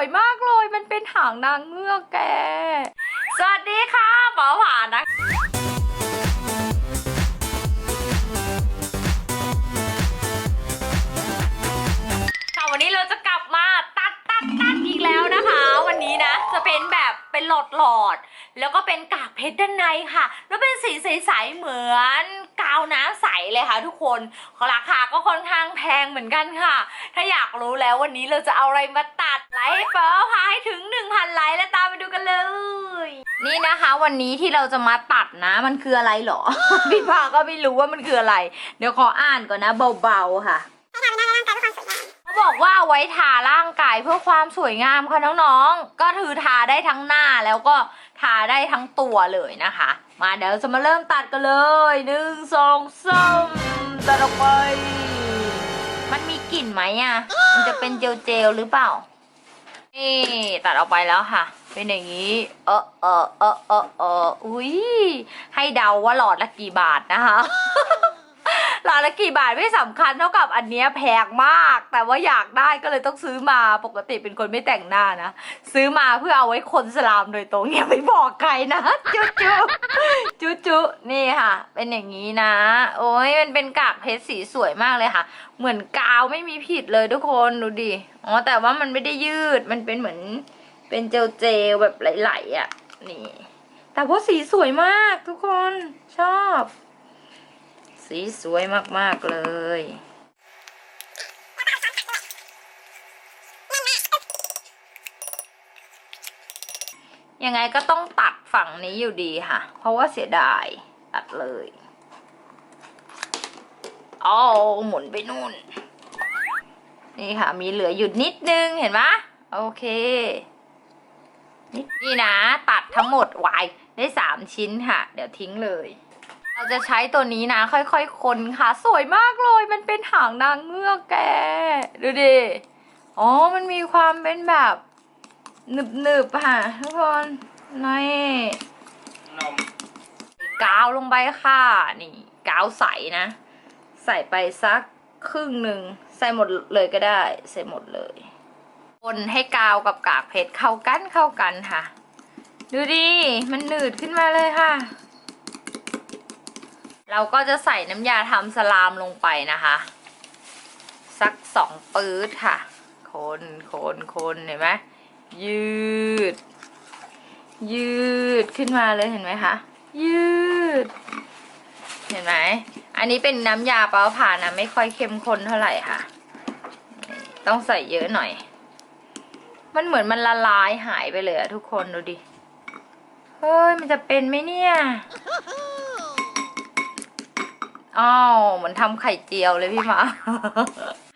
วยมากเลย มันเป็นหางนางเงือกแก สวัสดีค่ะหมอหวานนะคะ แล้วก็เป็นกากเพชรด้านในค่ะ แล้วเป็นสีใสๆเหมือนกาวน้ำใสเลยค่ะทุกคนราคาก็ค่อนข้างแพงเหมือนกันค่ะ ถ้าอยากรู้แล้ววันนี้เราจะเอาอะไรมาตัดไลค์ให้เฟิร์พาให้ถึง 1,000 ไลค์แล้วตามไปดูกันเลย นี่นะคะวันนี้ที่เราจะมาตัดนะมันคืออะไรหรอ พี่พาก็ไม่รู้ว่ามันคืออะไร เดี๋ยวขออ่านก่อนนะเบาๆค่ะเขาบอกว่าเอาไว้ทาร่างกายเพื่อความสวยงามค่ะน้องๆ ก็คือทาได้ทั้งหน้าแล้วก็ ทาได้ทั้งตัวเลยนะคะ มาเดี๋ยวจะมาเริ่มตัดกันเลยหนึ่งสองสามตัดออกไป มันมีกลิ่นไหมอะ มันจะเป็นเจลเจลหรือเปล่า นี่ตัดออกไปแล้วค่ะ เป็นอย่างนี้ เออเออเออเออเอออุ้ยให้เดาว่าหลอดละกี่บาทนะคะ หลอดละกี่บาทไม่สำคัญเท่ากับอันเนี้ยแพงมาก แต่ว่าอยากได้ก็เลยต้องซื้อมาปกติเป็นคนไม่แต่งหน้านะซื้อมาเพื่อเอาไว้คนสลามโดยตรงอย่าไปบอกใครนะจุ๊จุ๊จุ๊จุ๊นี่ค่ะ เป็นอย่างนี้นะ โอ้ยมันเป็นกากเพชรสีสวยมากเลยค่ะ เหมือนกาวไม่มีผิดเลยทุกคนดูดิอ๋อแต่ว่ามันไม่ได้ยืดมันเป็นเหมือนเป็นเจลเจลๆแบบไหลๆอะ นี่ แต่ว่าสีสวยมากทุกคนชอบ สีสวยมาก ๆ เลยยังไงก็ต้องตัดฝั่งนี้อยู่ดีค่ะ เพราะว่าเสียดาย ตัดเลยอ๋อหมุนไปนู่น นี่ค่ะ มีเหลืออยู่นิดนึงเห็นไหมโอเค นี่นะ ตัดทั้งหมดไวายได้สามชิ้นค่ะ เดี๋ยวทิ้งเลย เราจะใช้ตัวนี้นะ ค่อยๆคนค่ะ สวยมากเลย มันเป็นหางนางเงือกแก ดูดิอ๋อ มันมีความเป็นแบบหนึบๆค่ะทุกคนนี่นมกาวลงไปค่ะ นี่กาวใสนะ ใส่ไปสักครึ่งหนึ่งใส่หมดเลยก็ได้ ใส่หมดเลยคนให้กาวกับกากเพชรเข้ากันเข้ากันค่ะ ดูดิ มันหนืดขึ้นมาเลยค่ะ เราก็จะใส่น้ำยาทำสลามลงไปนะคะ สักสองปื๊ดค่ะ คนคนคนเห็นไหมยืด ยืดขึ้นมาเลยเห็นไหมคะยืด เห็นไหมอันนี้เป็นน้ำยาเปล่าผ่านนะไม่ค่อยเข้มข้นเท่าไหร่ค่ะ ต้องใส่เยอะหน่อย มันเหมือนมันละลายหายไปเลยอะทุกคนดูดิเฮ้ยมันจะเป็นไหมเนี่ย อ้าวเหมือนทำไข่เจียวเลยพี่มา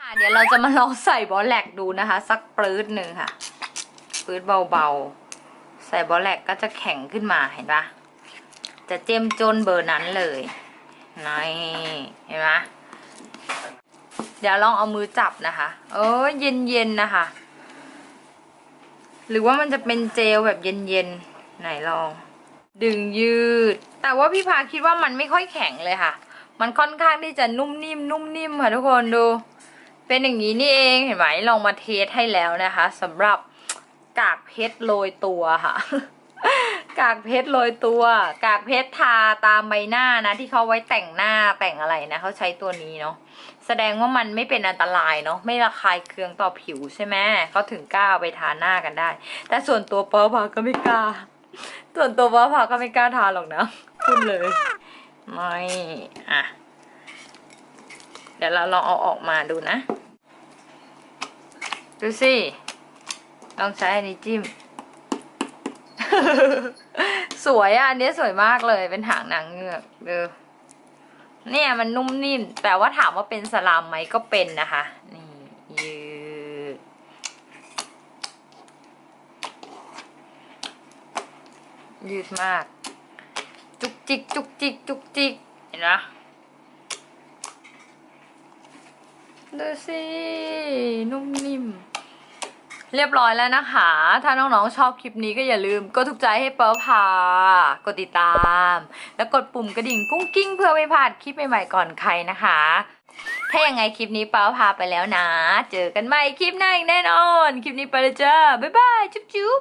ค่ะเดี๋ยวเราจะมาลองใส่บอลแลกดูนะคะ สักปลื้ดหนึ่งค่ะปลื้ดเบาๆ ใส่บอลแลกก็จะแข็งขึ้นมาเห็นปะจะเจ้มจนเบอร์นั้นเลยนี่เห็นไหมเดี๋ยวลองเอามือจับนะคะเออเย็นๆนะคะ หรือว่ามันจะเป็นเจลแบบเย็นๆไหนลอง ดึงยืด แต่ว่าพี่พาคิดว่ามันไม่ค่อยแข็งเลยค่ะ มันค่อนข้างที่จะนุ่มนิ่มนุ่มนิ่มค่ะทุกคนดู เป็นอย่างนี้นี่เองเห็นไหมลองมาเทสให้แล้วนะคะสำหรับกากเพชรโรยตัวค่ะ กากเพชรโรยตัว กากเพชรทาตามใบหน้านะ ที่เขาไว้แต่งหน้าแต่งอะไรนะเขาใช้ตัวนี้เนาะแสดงว่ามันไม่เป็นอันตรายเนาะไม่ระคายเคืองต่อผิวใช่ไหมเขาถึงกล้าเอาไปทาหน้ากันได้ แต่ส่วนตัวเปอร์พาก็ไม่กล้าส่วนตัวเปอร์พาก็ไม่กล้าทาหรอกนะพูดเลย ไม่อะ เดี๋ยวเราลองเอาออกมาดูนะ ดูสิลองใช้อันนี้จิ้ม สวยอะ อันนี้สวยมากเลย เป็นหางนางเงือกดูเนี่ยมันนุ่มนิ่ม แต่ว่าถามว่าเป็นสลามไหมก็เป็นนะคะ นี่ยืดยืดมาก จุกจิกจุกจิกจุกจิกเห็นไหมดูสินุ่มนิ่ม เรียบร้อยแล้วนะคะ ถ้าน้องๆชอบคลิปนี้ก็อย่าลืม กดถูกใจให้เปิลพากดติดตาม แล้วกดปุ่มกระดิ่งกุ้งกิ้งเพื่อไม่พลาดคลิปใหม่ๆก่อนใครนะคะ ถ้ายังไงคลิปนี้เปาพาไปแล้วนะ เจอกันใหม่คลิปหน้าอีกแน่นอน คลิปนี้ไปเลยจ้าบ๊ายบาย จุ๊บจุ๊บ